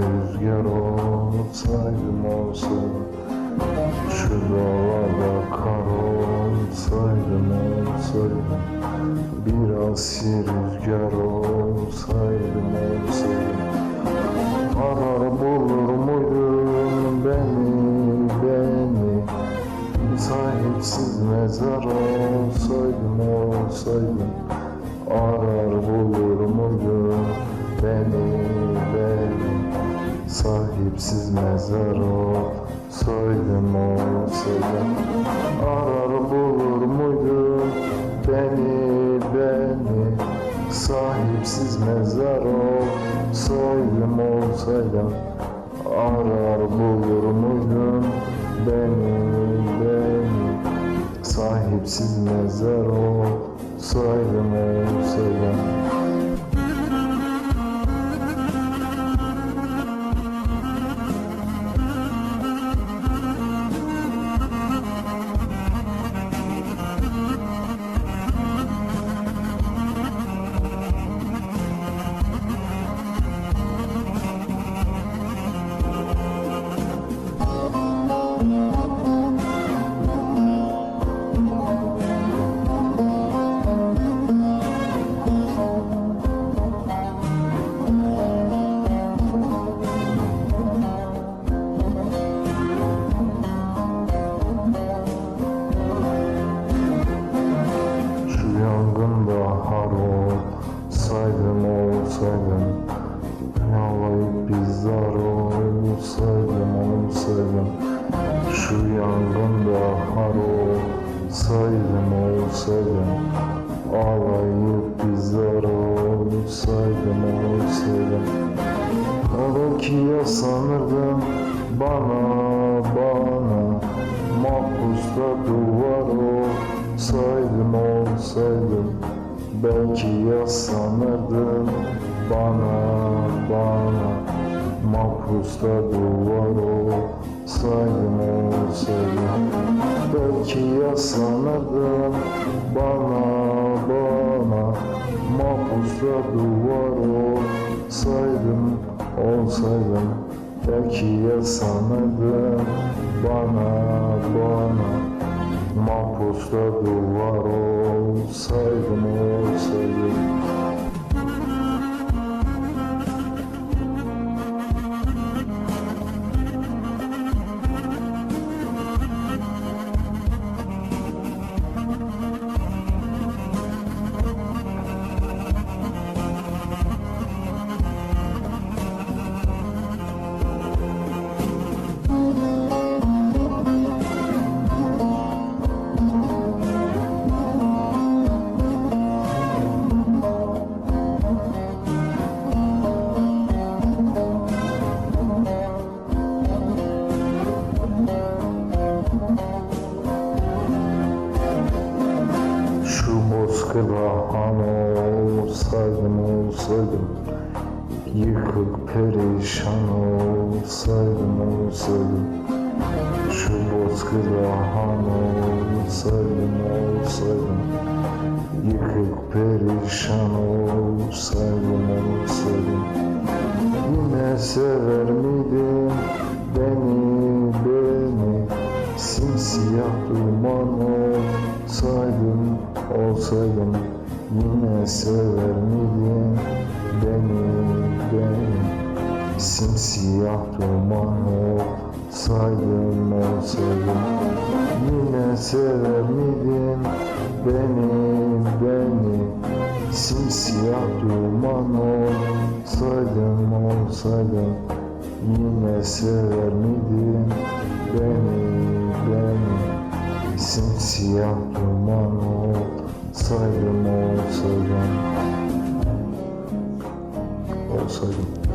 rüzgar olsaydım olsaydım Şu dağlarda kar olsaydım olsaydım Biraz rüzgar olsaydım olsaydım Arar bulur muydun beni beni? Sahipsiz mezar olsaydım olsaydım Arar bulur muydun beni beni Sahipsiz mezar olsaydım olsaydım Arar bulur muydun beni beni? Sahipsiz mezar olsaydım olsaydım Arar bulur muydun beni beni? Sahipsiz mezar olsaydım olsaydım olsaydım Yalayıp bizler olsaydım olsaydım Şu yangında har olsaydım olsaydım Ağlayıp bizler olsaydım olsaydım O ki ya sanırdım bana bana. Mahpusta duvar olsaydım olsaydım Belki ya sanırdım bana bana Mahpusta duvar olsaydım olsaydım Belki ya sanırdım bana bana Mahpusta duvar olsaydım olsaydım Belki ya sanırdım bana bana Mahpusta duvar olsaydım olsaydım han olsaydım olsaydım Yıkık perişan olsaydım olsaydım Şu bozkırda han olsaydım olsaydım Yıkık perişan olsaydım olsaydım. Yine sever miydin beni beni? Simsiyah duman olsaydım olsaydım Yine sever miydin beni beni Simsiyah duman olsaydım olsaydım. Yine sever miydin beni beni Simsiyah duman olsaydım olsaydım. Yine sever miydin beni beni Simsiyah duman olsaydım olsaydım Olsaydım